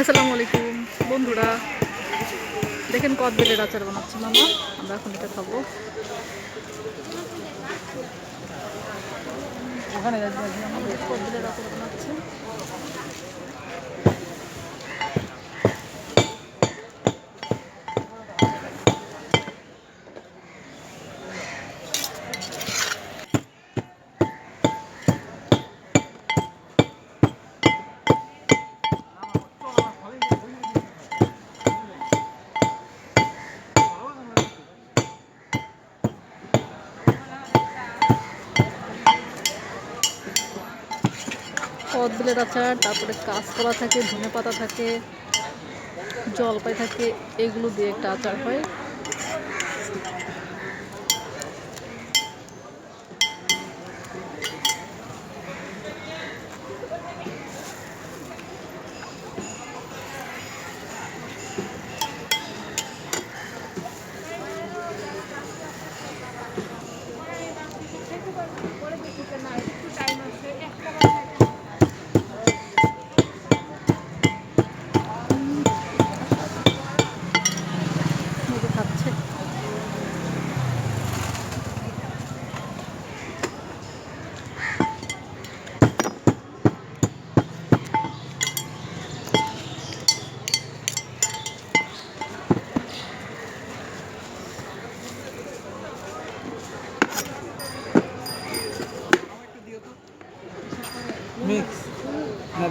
আসসালামু আলাইকুম, বন্ধুরা। দেখেন কদ বেলের আচার বানাচ্ছে, মামা। আমরা এখন এটা খাব। ওখানে কদ বেলের আচার বানাচ্ছে? কদ বেলের আচার তারপরে কাঁচকলা থাকে ধনে পাতা থাকে, জলপাই থাকে, এগুলো দিয়ে একটা আচার হয়।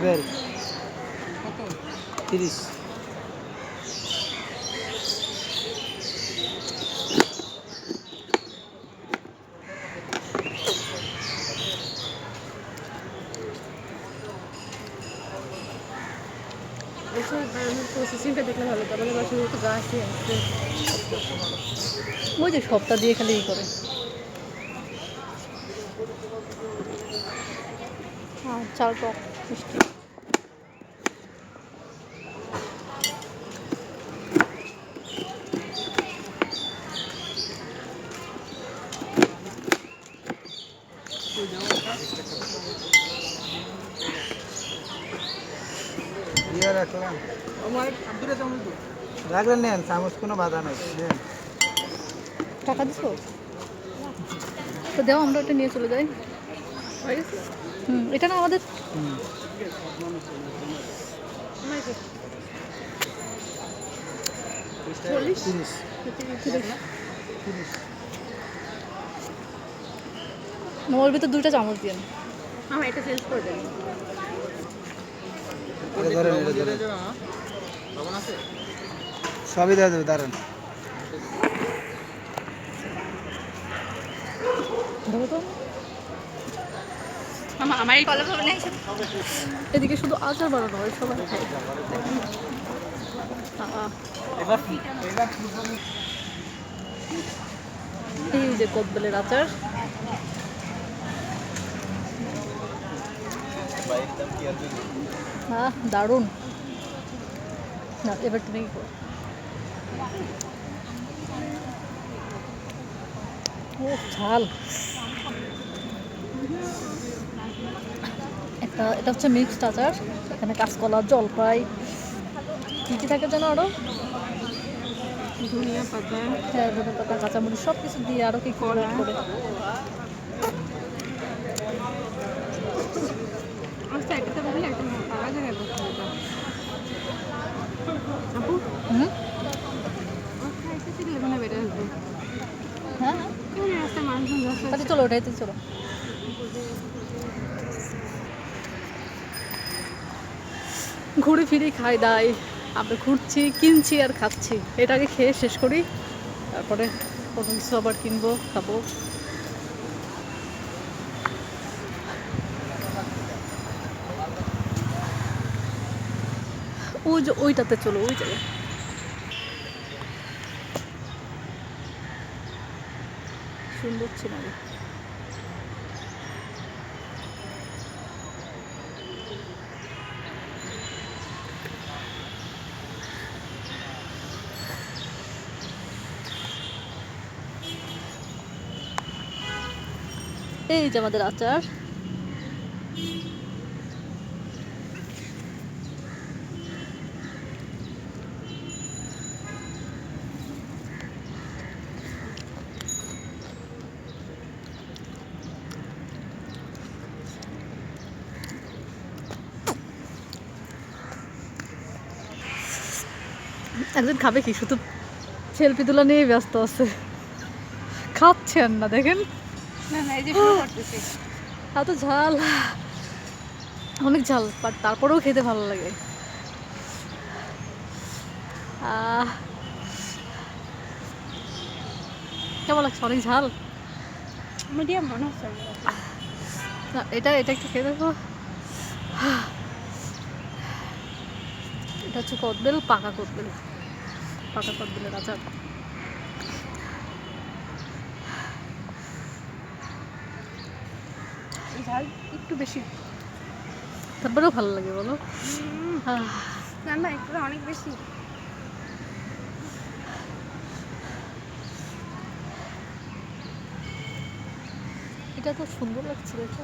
বেল তিরিশ। প্রসেসিংটা দেখলে ভালো তাহলে বাসে তো গাছই ওই যে সপ্তাহ দিয়ে খালি ই করে। হ্যাঁ চাল টক। মিষ্টি রাখলেন, নেন, চামচ কোনো বাধা নেই টাকা দিছো তো দেও, আমরা ওটা নিয়ে চলে যাই? হুম এটা না আমাদের নোয়ার ভিতর দুইটা চামচ দিয়ে আমার এটা চেঞ্জ করে দেন। সবই দিয়ে দেবে দাঁড়ান। ধরো তো। মামা আমার এই কলা খাবে না এদিকে শুধু আচার বানানো হয় সবাই আহ, এই যে কদবেলের আচার। হ্যাঁ দারুণ। না এবার তুমি কি করো? ও ঝাল। একটা এটা হচ্ছে মিক্সড আচার। এখানে কাঁচকলা জলপাই কী কী থাকে যেন আরও ধনিয়া পাতা। হ্যাঁ পাতা কাঁচামরিচ সব কিছু দিয়ে আরও কি করে। আচ্ছা একটা বললে একটা পাওয়া যায় না আপু হুম আচ্ছা এটা ছিল এখন বেড়ে আসবে হ্যাঁ হ্যাঁ এখানে রাস্তায় মানুষ যাচ্ছে আচ্ছা চলো ওটাইতে চলো ঘুরে ফিরে খাই, দাই। আমরা ঘুরছি, কিনছি আর খাচ্ছি। এটাকে খেয়ে শেষ করি। তারপরে কোনো কিছু আবার কিনবো, খাব। ওই যে ওইটাতে চলো, ওই জায়গায়। সুন্দর ছিনারি এই যে আমাদের আচার। একজন খাবে কি? শুধু সেলফি তুলা নিয়েই ব্যস্ত আছে। খাচ্ছেন না, দেখেন। না না এই যে শুরু করতেছি। এত ঝাল। অনেক ঝাল বাট তারপরেও খেতে ভালো লাগে। কেমন লাগছে? অনেক ঝাল? মিডিয়াম মনে হচ্ছে এটা এটা একটু খেয়ে দেখো। এটা হচ্ছে কদবেল পাকা কদবেল। পাকা কদবেলের আচার। ঝাল একটু বেশি। তারপরেও ভালো লাগে বলো। না না একটু অনেক বেশি। এটা তো সুন্দর লাগছে দেখো।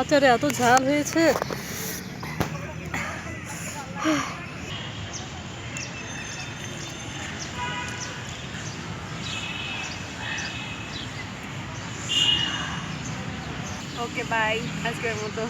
আচারে এত ঝাল হয়েছে। ওকে বাই আজকের মতো